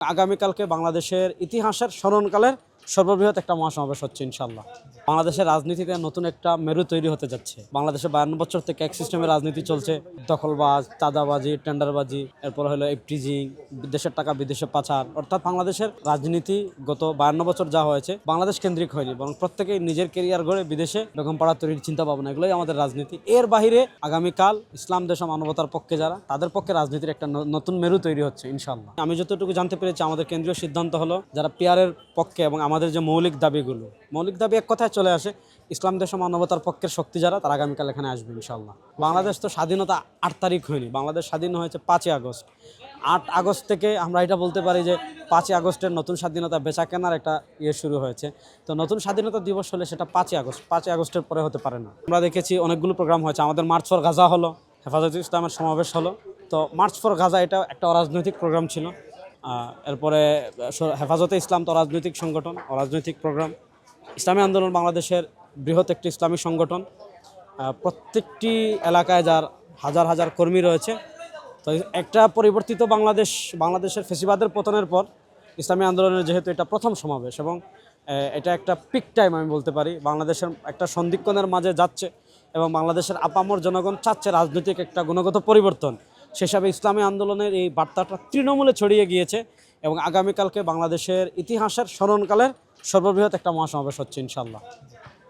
আগামীকালকে বাংলাদেশের ইতিহাসের স্মরণকালের সর্ববৃহৎ একটা মহাসমাবেশ হচ্ছে ইনশাল্লাহ বাংলাদেশের রাজনীতিতে নতুন একটা মেরু তৈরি হতে যাচ্ছে। বাংলাদেশে বায়ান্ন বছর থেকে এক সিস্টেমের রাজনীতি চলছে। দখলবাজ, চাঁদাবাজি, টেন্ডারবাজি, এরপর হলো একটিজিং দেশের টাকা বিদেশে পাচার। অর্থাৎ বাংলাদেশের রাজনীতি গত বায়ান্ন বছর যা হয়েছে, বাংলাদেশ কেন্দ্রিক হয়নি, বরং প্রত্যেকেই নিজের কেরিয়ার গড়ে বিদেশে এরকম পাড়া তৈরির চিন্তা ভাবনা এগুলোই আমাদের রাজনীতি। এর বাহিরে আগামীকাল ইসলাম, দেশ মানবতার পক্ষে যারা, তাদের পক্ষে রাজনীতির একটা নতুন মেরু তৈরি হচ্ছে ইনশাল্লাহ আমি যতটুকু জানতে পেরেছি, আমাদের কেন্দ্রীয় সিদ্ধান্ত হলো, যারা পিয়ারের পক্ষে এবং আমাদের যে মৌলিক দাবিগুলো, মৌলিক দাবি এক কথায় চলে আসে। ইসলাম দেশ মানবতার পক্ষের শক্তি যারা, তারা আগামীকাল এখানে আসবে ইনশাল্লাহ বাংলাদেশ তো স্বাধীনতা আট তারিখ হয়নি। বাংলাদেশ স্বাধীন হয়েছে পাঁচই আগস্ট। আট আগস্ট থেকে আমরা এটা বলতে পারি যে, পাঁচই আগস্টের নতুন স্বাধীনতা বেচা কেনার একটা ইয়ে শুরু হয়েছে। তো নতুন স্বাধীনতা দিবস হলে সেটা পাঁচই আগস্ট। পাঁচই আগস্টের পরে হতে পারে না। আমরা দেখেছি অনেকগুলো প্রোগ্রাম হয়েছে। আমাদের মার্চ ফর গাজা হলো, হেফাজত ইসলামের সমাবেশ হলো। তো মার্চ ফর গাজা এটা একটা অরাজনৈতিক প্রোগ্রাম ছিল। এরপরে হেফাজতে ইসলাম তো রাজনৈতিক সংগঠন, অরাজনৈতিক প্রোগ্রাম। ইসলামী আন্দোলন বাংলাদেশের বৃহৎ একটি ইসলামী সংগঠন প্রত্যেকটি এলাকায় যার হাজার হাজার কর্মী রয়েছে। তো একটা পরিবর্তিত বাংলাদেশ, বাংলাদেশের ফেসিবাদের পতনের পর ইসলামী আন্দোলনের যেহেতু এটা প্রথম সমাবেশ এবং এটা একটা পিক টাইম আমি বলতে পারি, বাংলাদেশের একটা সন্ধিক্ষণের মাঝে যাচ্ছে এবং বাংলাদেশের আপামর জনগণ চাচ্ছে রাজনৈতিক একটা গুণগত পরিবর্তন। সেসবে ইসলামী আন্দোলনের এই বার্তাটা তৃণমূলে ছড়িয়ে গিয়েছে। এবং আগামীকালকে বাংলাদেশের ইতিহাসের স্মরণকালের সর্ববৃহৎ একটা মহাসমাবেশ হচ্ছে ইনশাল্লাহ